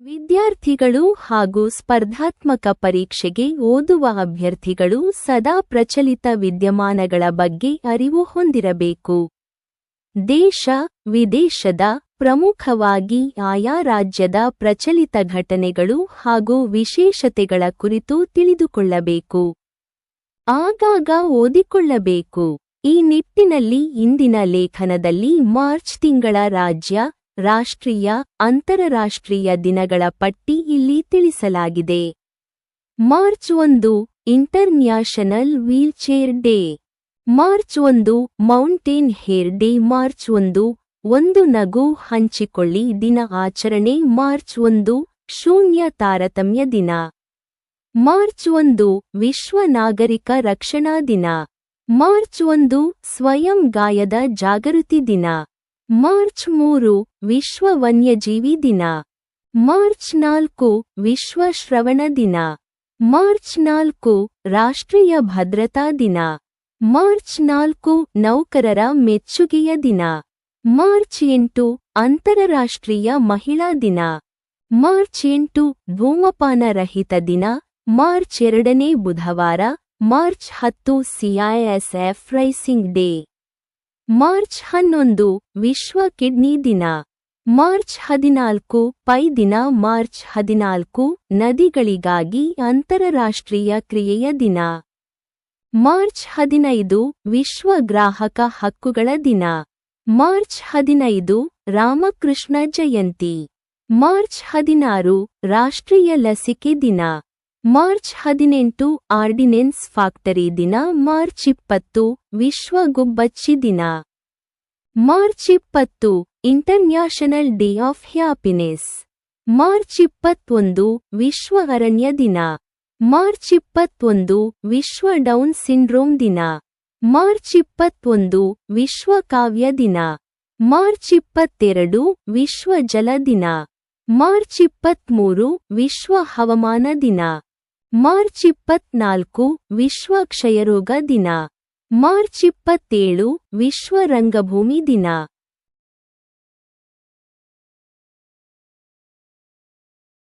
ವಿದ್ಯಾರ್ಥಿಗಳು ಹಾಗೂ ಸ್ಪರ್ಧಾತ್ಮಕ ಪರೀಕ್ಷೆಗೆ ಓದುವ ಅಭ್ಯರ್ಥಿಗಳು ಸದಾ ಪ್ರಚಲಿತ ವಿದ್ಯಮಾನಗಳ ಬಗ್ಗೆ ಅರಿವು ಹೊಂದಿರಬೇಕು. ದೇಶ, ವಿದೇಶದ ಪ್ರಮುಖವಾಗಿ ಆಯಾ ರಾಜ್ಯದ ಪ್ರಚಲಿತ ಘಟನೆಗಳು ಹಾಗೂ ವಿಶೇಷತೆಗಳ ಕುರಿತು ತಿಳಿದುಕೊಳ್ಳಬೇಕು. ಆಗಾಗ ಓದಿಕೊಳ್ಳಬೇಕು. ಈ ನಿಟ್ಟಿನಲ್ಲಿ ಇಂದಿನ ಲೇಖನದಲ್ಲಿ ಮಾರ್ಚ್ ತಿಂಗಳ ರಾಜ್ಯ ರಾಷ್ಟ್ರೀಯ ಅಂತರರಾಷ್ಟ್ರೀಯ ದಿನಗಳ ಪಟ್ಟಿ ಇಲ್ಲಿ ತಿಳಿಸಲಾಗಿದೆ. ಮಾರ್ಚ್ ಒಂದು ಇಂಟರ್ನ್ಯಾಷನಲ್ ವೀಲ್ಚೇರ್ ಡೇ ಮಾರ್ಚ್ ಒಂದು ಮೌಂಟೇನ್ ಹೇರ್ ಡೇ ಮಾರ್ಚ್ ಒಂದು ಒಂದು ನಗು ಹಂಚಿಕೊಳ್ಳಿ ದಿನ ಆಚರಣೆ. ಮಾರ್ಚ್ ಒಂದು, ಶೂನ್ಯ ತಾರತಮ್ಯ ದಿನ. ಮಾರ್ಚ್ ಒಂದು, ವಿಶ್ವ ನಾಗರಿಕ ರಕ್ಷಣಾ ದಿನ. ಮಾರ್ಚ್ ಒಂದು, ಸ್ವಯಂ ಗಾಯದ ಜಾಗೃತಿ ದಿನ. ಮಾರ್ಚ್ ಮೂರು ವಿಶ್ವ ವನ್ಯಜೀವಿ ದಿನ. ಮಾರ್ಚ್ ನಾಲ್ಕು ವಿಶ್ವ ಶ್ರವಣ ದಿನ. ಮಾರ್ಚ್ ನಾಲ್ಕು ರಾಷ್ಟ್ರೀಯ ಭದ್ರತಾ ದಿನ. ಮಾರ್ಚ್ ನಾಲ್ಕು ನೌಕರರ ಮೆಚ್ಚುಗೆಯ ದಿನ. ಮಾರ್ಚ್ ಎಂಟು ಅಂತರರಾಷ್ಟ್ರೀಯ ಮಹಿಳಾ ದಿನ. ಮಾರ್ಚ್ ಎಂಟು ಧೂಮಪಾನ ರಹಿತ ದಿನ. ಮಾರ್ಚ್ ಎರಡನೇ ಬುಧವಾರ. ಮಾರ್ಚ್ ಹತ್ತು ಸಿಐಎಸ್ಎಫ್ ರೈಸಿಂಗ್ ಡೇ. ಮಾರ್ಚ್ ಹನ್ನೊಂದು, ವಿಶ್ವ ಕಿಡ್ನಿ ದಿನ. ಮಾರ್ಚ್ ಹದಿನಾಲ್ಕು ಪೈ ದಿನ ಮಾರ್ಚ್ ಹದಿನಾಲ್ಕು, ನದಿಗಳಿಗಾಗಿ ಅಂತರರಾಷ್ಟ್ರೀಯ ಕ್ರಿಯೆಯ ದಿನ. ಮಾರ್ಚ್ ಹದಿನೈದು, ವಿಶ್ವ ಗ್ರಾಹಕ ಹಕ್ಕುಗಳ ದಿನ. ಮಾರ್ಚ್ ಹದಿನೈದು, ರಾಮಕೃಷ್ಣ ಜಯಂತಿ. ಮಾರ್ಚ್ ಹದಿನಾರು, ರಾಷ್ಟ್ರೀಯ ಲಸಿಕೆ ದಿನ. ಮಾರ್ಚ್ ಹದಿನೆಂಟು ಆರ್ಡಿನೆನ್ಸ್ ಫ್ಯಾಕ್ಟರಿ ದಿನ ಮಾರ್ಚ್ ಇಪ್ಪತ್ತು ವಿಶ್ವ ಗುಬ್ಬಚ್ಚಿ ದಿನ. ಮಾರ್ಚ್ ಇಪ್ಪತ್ತು international day of happiness. March ಇಪ್ಪತ್ತೊಂದು ವಿಶ್ವ ಅರಣ್ಯ ದಿನ. ಮಾರ್ಚ್ ಇಪ್ಪತ್ತೊಂದು ವಿಶ್ವ ಡೌನ್ ಸಿಂಡ್ರೋಮ್ ದಿನ. ಮಾರ್ಚ್ ಇಪ್ಪತ್ತೊಂದು ವಿಶ್ವ ಕಾವ್ಯ ದಿನ. ಮಾರ್ಚ್ ಇಪ್ಪತ್ತೆರಡು ವಿಶ್ವ ಜಲ ದಿನ. ಮಾರ್ಚ್ ಇಪ್ಪತ್ಮೂರು ವಿಶ್ವ ಹವಾಮಾನ ದಿನ. ಮಾರ್ಚ್ ಇಪ್ಪತ್ನಾಲ್ಕು ವಿಶ್ವ ಕ್ಷಯರೋಗ ದಿನ. ಮಾರ್ಚ್ ಇಪ್ಪತ್ತೇಳು ವಿಶ್ವ ರಂಗಭೂಮಿ ದಿನ.